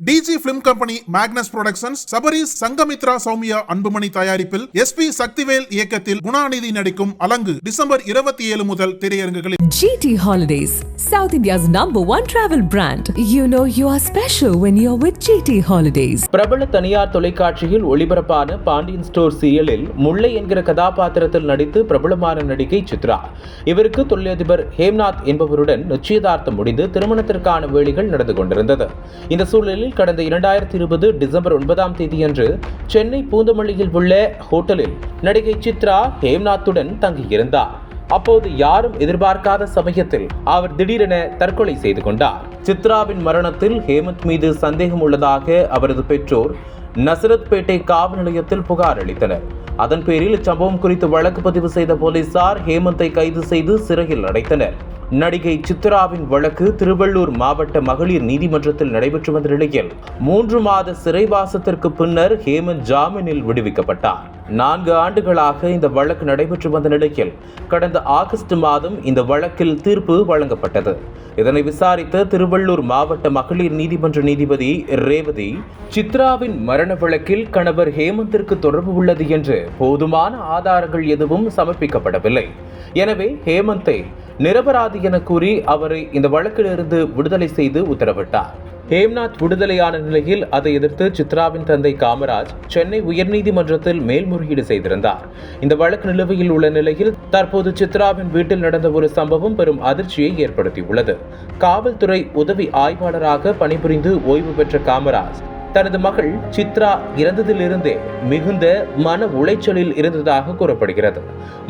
Digi film company Magnus productions Sabaris Sangamithra Soumya Anbumani தயாரிப்பில் SP Sakthivel இயக்கத்தில் குணாநிதி நடிக்கும் அலங்கு December இருபத்தி ஏழு முதல் திரையரங்குகளில் GT Holidays, South India's number one travel brand. You know you are special when you're with GT Holidays. பிரபல தனியார் தொலைக்காட்சியில் ஒளிபரப்பான பாண்டியன் ஸ்டோர் சீரியலில் முல்லை என்கிற கதாபாத்திரத்தில் நடித்து பிரபலமான நடிகை சித்ரா இவருக்கு தொழிலதிபர் ஹேம்நாத் என்பவருடன் நிச்சயதார்த்தம் முடிந்து திருமணத்திற்கான வேலைகள் நடந்து கொண்டிருந்தது இந்த சூழலில் கடந்த இரண்டாயிரத்தி இருபது டிசம்பர் ஒன்பதாம் தேதியன்று சென்னை பூந்தமல்லியில் உள்ள ஹோட்டலில் நடிகை சித்ரா ஹேம்நாத்துடன் தங்கியிருந்தார். அப்போது யாரும் எதிர்பார்க்காத சமயத்தில் அவர் திடீரென தற்கொலை செய்து கொண்டார். சித்ராவின் மரணத்தில் ஹேமந்த் மீது சந்தேகம் உள்ளதாக அவரது பெற்றோர் நசரத்பேட்டை காவல் நிலையத்தில் புகார் அளித்தனர். அதன் பேரில் இச்சம்பவம் குறித்து வழக்கு பதிவு செய்த போலீசார் ஹேமந்தை கைது செய்து சிறையில் அடைத்தனர். நடிகை சித்ராவின் வழக்கு திருவள்ளூர் மாவட்ட மகளிர் நீதிமன்றத்தில் நடைபெற்று வந்த நிலையில் மூன்று மாத சிறைவாசத்திற்கு பின்னர் ஹேமந்த் ஜாமீனில் விடுவிக்கப்பட்டார். நான்கு ஆண்டுகளாக இந்த வழக்கு நடைபெற்று வந்த நிலையில் கடந்த ஆகஸ்ட் மாதம் இந்த வழக்கில் தீர்ப்பு வழங்கப்பட்டது. இதனை விசாரித்த திருவள்ளூர் மாவட்ட மகளிர் நீதிமன்ற நீதிபதி ரேவதி சித்ராவின் மரண வழக்கில் கணவர் ஹேமந்திற்கு தொடர்பு உள்ளது என்று போதுமான ஆதாரங்கள் எதுவும் சமர்ப்பிக்கப்படவில்லை. எனவே ஹேமந்தை நிரபராதி என கூறி அவரை இந்த வழக்கிலிருந்து விடுதலை செய்து உத்தரவிட்டார். ஹேம்நாத் விடுதலையான நிலையில் அதை எதிர்த்து சித்ராவின் தந்தை காமராஜ் சென்னை உயர்நீதிமன்றத்தில் மேல்முறையீடு செய்திருந்தார். இந்த வழக்கு நிலுவையில் உள்ள நிலையில் தற்போது சித்ராவின் வீட்டில் நடந்த ஒரு சம்பவம் பெரும் அதிர்ச்சியை ஏற்படுத்தியுள்ளது. காவல்துறை உதவி ஆய்வாளராக பணிபுரிந்து ஓய்வு பெற்ற காமராஜ் தனது மகள் சித்ரா இறந்ததிலிருந்தே மிகுந்த மன உளைச்சலில் இருந்ததாக கூறப்படுகிறது.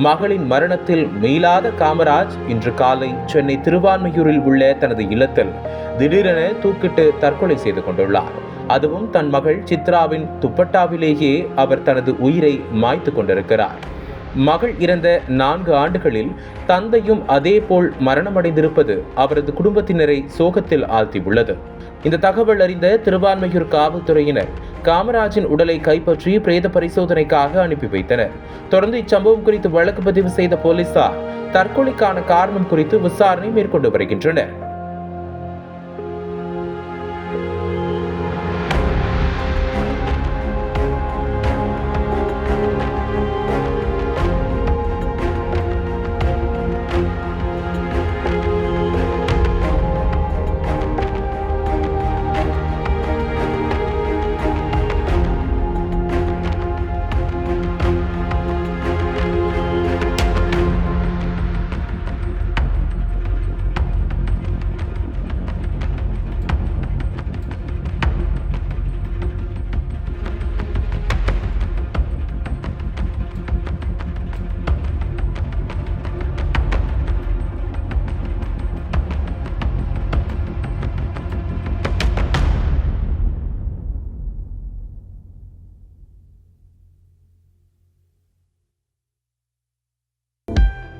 மகளின் மரணத்தில் மீளாத காமராஜ் இன்று காலை சென்னை திருவான்மையூரில் உள்ள தனது இல்லத்தில் திடீரென தூக்கிட்டு தற்கொலை செய்து கொண்டுள்ளார். அதுவும் தன் மகள் சித்ராவின் துப்பட்டாவிலேயே அவர் தனது உயிரை மாய்த்து கொண்டிருக்கிறார். மகள் இறந்த நான்கு ஆண்டுகளில் தந்தையும் அதேபோல் மரணமடைந்திருப்பது அவரது குடும்பத்தினரை சோகத்தில் ஆழ்த்தியுள்ளது. இந்த தகவல் அறிந்த திருவான்மையூர் காவல்துறையினர் காமராஜின் உடலை கைப்பற்றி பிரேத பரிசோதனைக்காக அனுப்பி வைத்தனர். தொடர்ந்து இச்சம்பவம் குறித்து வழக்கு பதிவு செய்த போலீசார் தற்கொலைக்கான காரணம் குறித்து விசாரணை மேற்கொண்டு வருகின்றனர்.